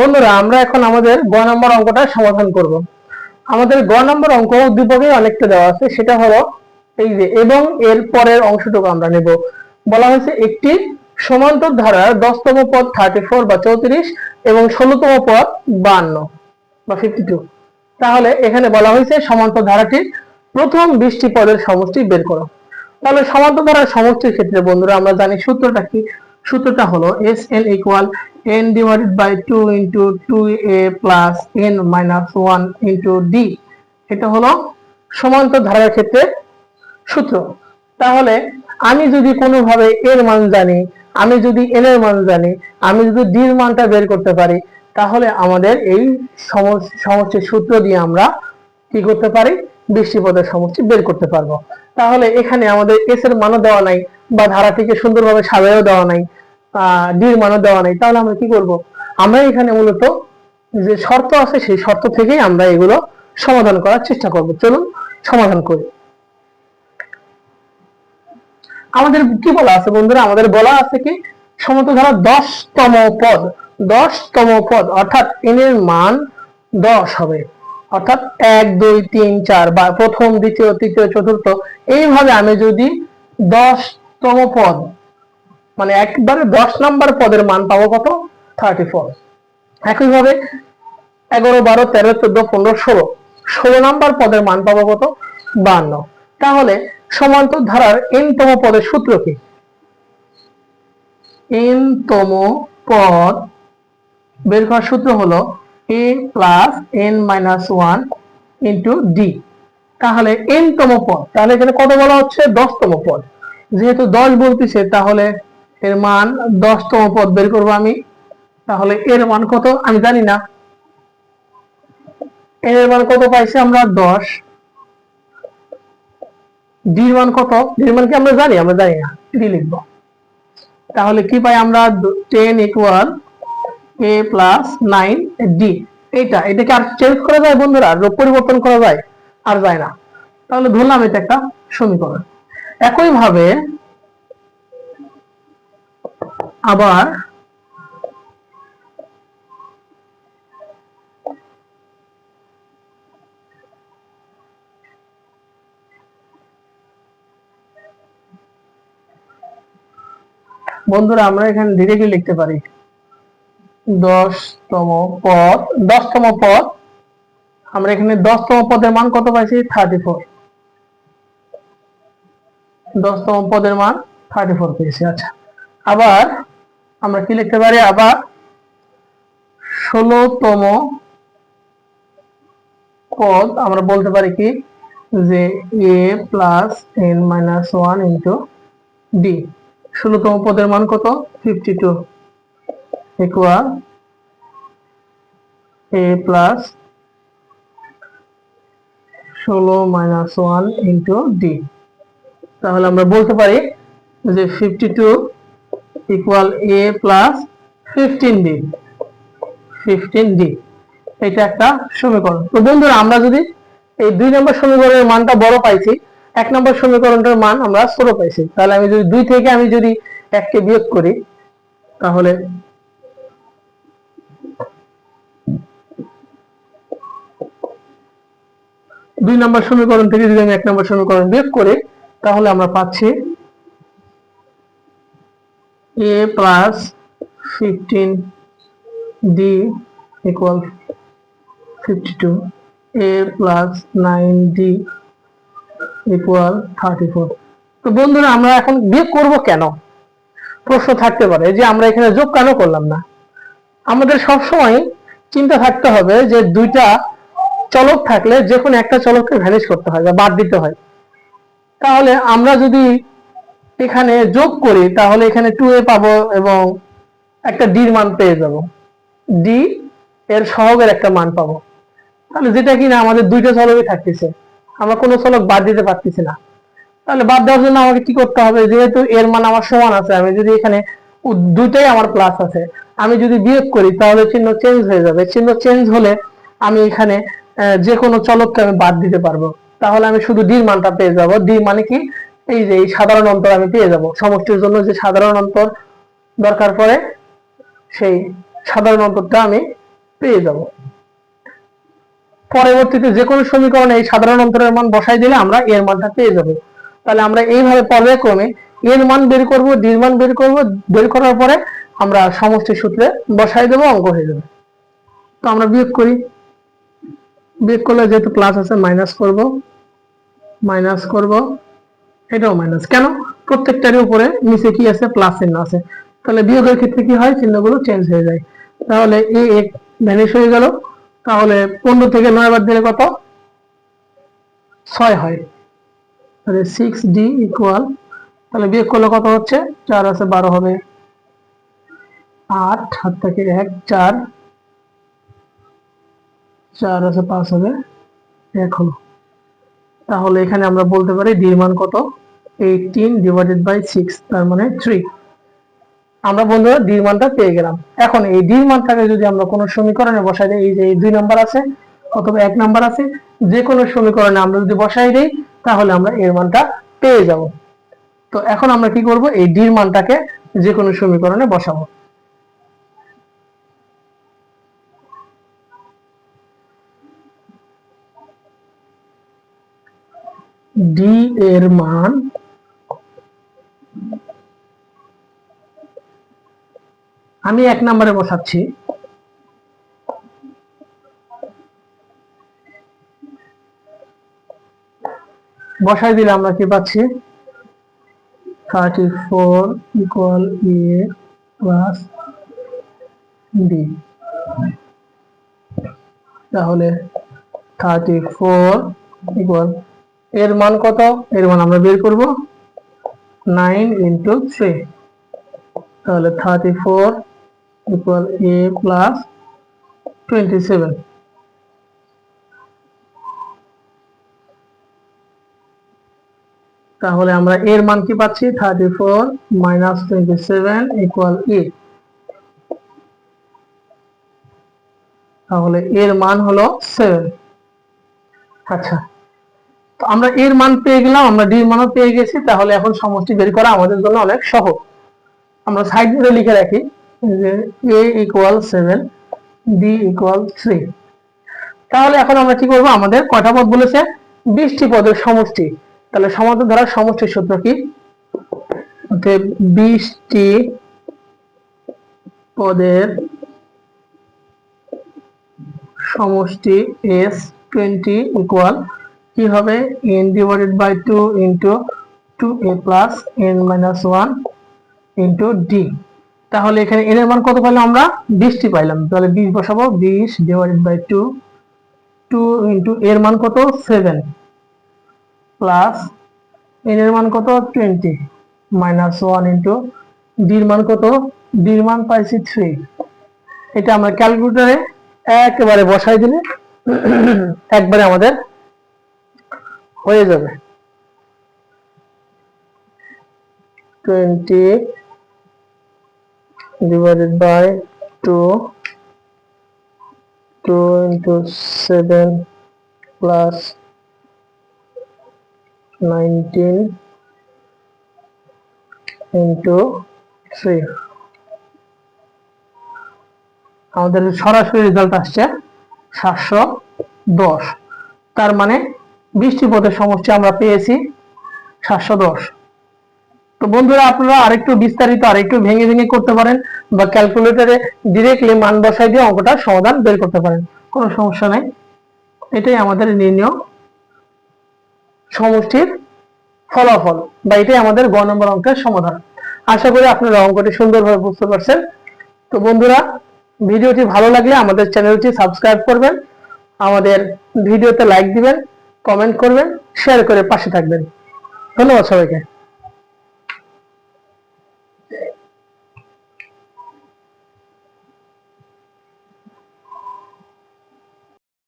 বন্ধুরা, আমরা এখন আমাদের গ নম্বর অঙ্কটা সমাধান করব। আমাদের গ নম্বর অঙ্ক উদ্দীপকে অনেকটা দেওয়া আছে, সেটা হলো এই যে, এবং এর পরের অংশটুকু আমরা নেব। বলা হয়েছে একটি সমান্তর ধারার দশতম পদ থার্টি ফোর বা চৌত্রিশ এবং ষোলোতম পদ বান্ন বা ফিফটি টু তাহলে এখানে বলা হয়েছে সমান্তর ধারাটির প্রথম বিশটি পদের সমষ্টি বের করো। তাহলে সমান্তর ধারার সমষ্টির ক্ষেত্রে বন্ধুরা, আমরা জানি সূত্রটা কি? সূত্রটা হলো S N equal N divided by two into two A plus N minus one into D এটা হলো সমান্তর ধারার ক্ষেত্রে সূত্র। তাহলে আমি যদি কোনোভাবে এর মান জানি, আমি যদি এন এর মান জানি, আমি যদি ডির মানটা বের করতে পারি, তাহলে আমাদের এই সম- সমষ্টির সূত্র দিয়ে আমরা কি করতে পারি? বৃষ্টি পদের সমষ্টি বের করতে পারব। তাহলে এখানে আমাদের এস এর মানও দেওয়া নাই বা ধারাটিকে সুন্দরভাবে সাজায়ও দেওয়া নাই ডির মানও দেওয়া নাই। তাহলে আমরা কি করব? আমরা এখানে মূলত যে শর্ত আছে, সেই শর্ত থেকেই আমরা এগুলো সমাধান করার চেষ্টা করব। চলুন সমাধান করি। আমাদের কি বলা আছে বন্ধুরা? আমাদের বলা আছে কি? সমত ধারা দশতম পদ দশতম পদ, অর্থাৎ n এর মান দশ হবে। অর্থাৎ এক, দুই, তিন, চার, বা প্রথম, দ্বিতীয়, তৃতীয়, চতুর্থ, এইভাবে আমি যদি দশতম পদ মানে একবারে দশ নাম্বার পদের মান পাবো কত? থার্টি ফোর একইভাবে এগারো, বারো, তেরো, চোদ্দ, পনেরো, ষোলো। ষোলো নাম্বার পদের মান পাবো কত? বান্ন। তাহলে সমান্তর ধারার এন তম পদের সূত্র কি? এন তম পদ বের করার সূত্র হলো A plus N minus one into D তাহলে এন তম পদ। তাহলে এখানে কত বলা হচ্ছে? দশতম পদ। যেহেতু দশ বলতেছে, তাহলে এর মান দশতম পদ বের করব আমি। তাহলে এর মান কত? আমি জানি না। এর মান কত পাইছি আমরা? দশ। ডির মান কত? ডির মান কি আমরা জানি? আমরা জানি না। ডি লিখব। তাহলে কি পাই আমরা? Ten equal A plus nine D এইটা, এটাকে আর চেঞ্জ করা যায় বন্ধুরা? পরিবর্তন করা যায়? আর যায় না। তাহলে ধরলাম এটা একটা সমীকরণ। একই ভাবে আবার বন্ধুরা আমরা এখানে ধীরে ডিরেক্টলি লিখতে পারি। দশতম পদ দশতম পদ। আমরা এখানে দশতম পদের মান কত পাইছি? থার্টি ফোর দশতম পদের মান থার্টি ফোর পেয়েছি আচ্ছা। আবার আমরা কি লিখতে পারি? আবার ষোলোতম পদ আমরা বলতে পারি কি? যে A plus N minus one into D ষোলোতম পদের মান কত? Fifty two equal A plus ষোলো মাইনাস ওয়ান ইন্টু ডি। তাহলে আমরা বলতে পারি যে fifty two equal A plus fifteen এটা একটা সমীকরণ। তো বন্ধুরা, আমরা যদি এই দুই নম্বর সমীকরণের মানটা বড় পাইছি, এক নম্বর সমীকরণটার মান আমরা ছোট পাইছি। তাহলে আমি যদি দুই থেকে আমি যদি এককে বিয়োগ করি, তাহলে দুই নম্বর সমীকরণ থেকে যদি আমি এক নম্বর সমীকরণ বিয়োগ করি, তাহলে আমরা পাচ্ছি A plus fifteen D equal fifty two A plus nine D equal thirty four তো বন্ধুরা, আমরা এখন বিয়োগ করব কেন? প্রশ্ন থাকতে পারে, যে আমরা এখানে যোগ কেন করলাম না? আমাদের সব সময় চিন্তা থাকতে হবে যে দুইটা চলক থাকলে যে কোনো একটা চলককে ভ্যানিশ করতে হয় বা বাদ দিতে হয়। তাহলে আমরা যদি এখানে যোগ করি, তাহলে এখানে টু এ পাবো এবং একটা ডির মান পেয়ে যাব। ডি এর সহগের একটা মান পাবো। তাহলে যেটা কিনা আমাদের দুইটা চলকই থাকতেছে। আমরা কোনো চলক বাদ দিতে পারতেছি না। তাহলে বাদ দেওয়ার জন্য আমাকে কি করতে হবে? যেহেতু এর মান আমার সমান আছে, আমি যদি এখানে দুইটাই আমার প্লাস আছে, আমি যদি বিয়োগ করি, তাহলে চিহ্ন চেঞ্জ হয়ে যাবে। চিহ্ন চেঞ্জ হলে আমি এখানে যে কোনো চলককে আমি বাদ দিতে পারব। তাহলে আমি শুধু ডির মানটা পেয়ে যাব। ডি মানে কি? এই যে, এই সাধারণ অন্তর আমি পেয়ে যাব। সমষ্টির জন্য যে সাধারণ অন্তর দরকার পড়ে, সেই সাধারণ অন্তরটা আমি পেয়ে যাব। পরবর্তীতে যে কোনো সমীকরণে এই সাধারণ অন্তরের মান বসাই দিলে আমরা এর মানটা পেয়ে যাব। তাহলে আমরা এইভাবে পর্যায়ক্রমে এর মান বের করব ডির মান বের করব, বের করার পরে আমরা সমষ্টি সূত্রে বসাই দেবো, অঙ্ক হয়ে যাবে। তো আমরা বিয়োগ করি। বিয়োগ করলে যেহেতু প্লাস আছে মাইনাস করব মাইনাস করব, এটাও মাইনাস কেন? প্রত্যেকটারই উপরে নিচে কি আছে? প্লাস চিহ্ন আছে। তাহলে বিয়োগের ক্ষেত্রে কি হয়? চিহ্নগুলো চেঞ্জ হয়ে যায়। তাহলে এ এক ভ্যানিশ হয়ে গেল। তাহলে পনেরো থেকে নয় বার দিলে কত? ছয় হয়। তাহলে সিক্স ডি ইকুয়াল তাহলে বিয়োগ করলে কত হচ্ছে? চার আছে, বারো হবে। আট হাত থেকে এক, চার চার আছে, পাঁচ হবে এক হলো। তাহলে এখানে আমরা বলতে পারি ডির মান কত? এইটিন ডিভাইডেড বাই সিক্স তার মানে থ্রি আমরা বন্ধুরা ডির মানটা পেয়ে গেলাম। এখন এই ডির মানটাকে যদি আমরা কোনো সমীকরণে বসাই দিই, এই যে এই দুই নাম্বার আছে, অথবা এক নাম্বার আছে, যে কোনো সমীকরণে আমরা যদি বসাই দিই, তাহলে আমরা এর মানটা পেয়ে যাব। তো এখন আমরা কি করব? এই ডির মানটাকে যে কোনো সমীকরণে বসাবো। ডি এর মান আমি এক নম্বরে বসাচ্ছি। বসাই দিলে আমরা কি পাচ্ছি? Thirty four equal A plus D তাহলে থার্টি ফোর ইকুয়াল এর মান কত? এর মান আমরা বের করব। Nine into three. তাহলে thirty four equal A plus twenty seven তাহলে আমরা এর মান কি পাচ্ছি? Thirty four minus twenty seven equal A তাহলে এর মান হলো সেভেন আচ্ছা তো আমরা এর মান পেয়ে গেলাম, আমরা ডি মানও পেয়ে গেছি, তাহলে এখন সমষ্টি বের করা আমাদের জন্য অনেক সহজ। আমরা সাইড ধরে লিখে রাখি, যে A equal seven D equal three তাহলে এখন আমরা কি করব? আমাদের কয়টা পদ বলেছে? বিশটি পদের সমষ্টি। তাহলে সমাধান ধরার সমষ্টির সূত্র কি? বিশটি পদের সমষ্টি এস টোয়েন্টি ইকুয়াল কি হবে? n divided by two into two A plus N minus one into D তাহলে এখানে n এর মান কত পাইলাম আমরা? বিশটি পাইলাম। তাহলে বিশ বসাবো, বিশ divided by two two into এর মান কত? সেভেন প্লাস এন এর মান কত? টোয়েন্টি মাইনাস ওয়ান ইন্টু ডির মান কত? ডির মান পাইছি থ্রি এটা আমরা ক্যালকুলেটারে একেবারে বসাই দিলে, একবারে আমাদের হয়ে যাবে। Twenty divided by 2 2 into 7 plus 19 into 3 আমাদের সরাসরি রেজাল্ট আসছে সাতশো দশ। তার মানে বৃষ্টি সমষ্টি আমরা পেয়েছি সাতশো দশ। তো বন্ধুরা, আপনারা আরেকটু বিস্তারিত, আরেকটু ভেঙে ভেঙে করতে পারেন বা ক্যালকুলেটরে ডিরেক্টলি মান বসাই দিয়ে অঙ্কটা সমাধান বের করতে পারেন। কোনো সমস্যা নাই। এটাই আমাদের নির্ণয় সমষ্টির ফলাফল বা এটাই আমাদের গ নম্বর অঙ্কের সমাধান। আশা করি আপনারা অঙ্কটি সুন্দরভাবে বুঝতে পারছেন। তো বন্ধুরা, ভিডিওটি ভালো লাগলে আমাদের চ্যানেলটি সাবস্ক্রাইব করবেন, আমাদের ভিডিওতে লাইক দিবেন কমেন্ট করবেন শেয়ার করে পাশে থাকবেন। ধন্যবাদ সবাইকে।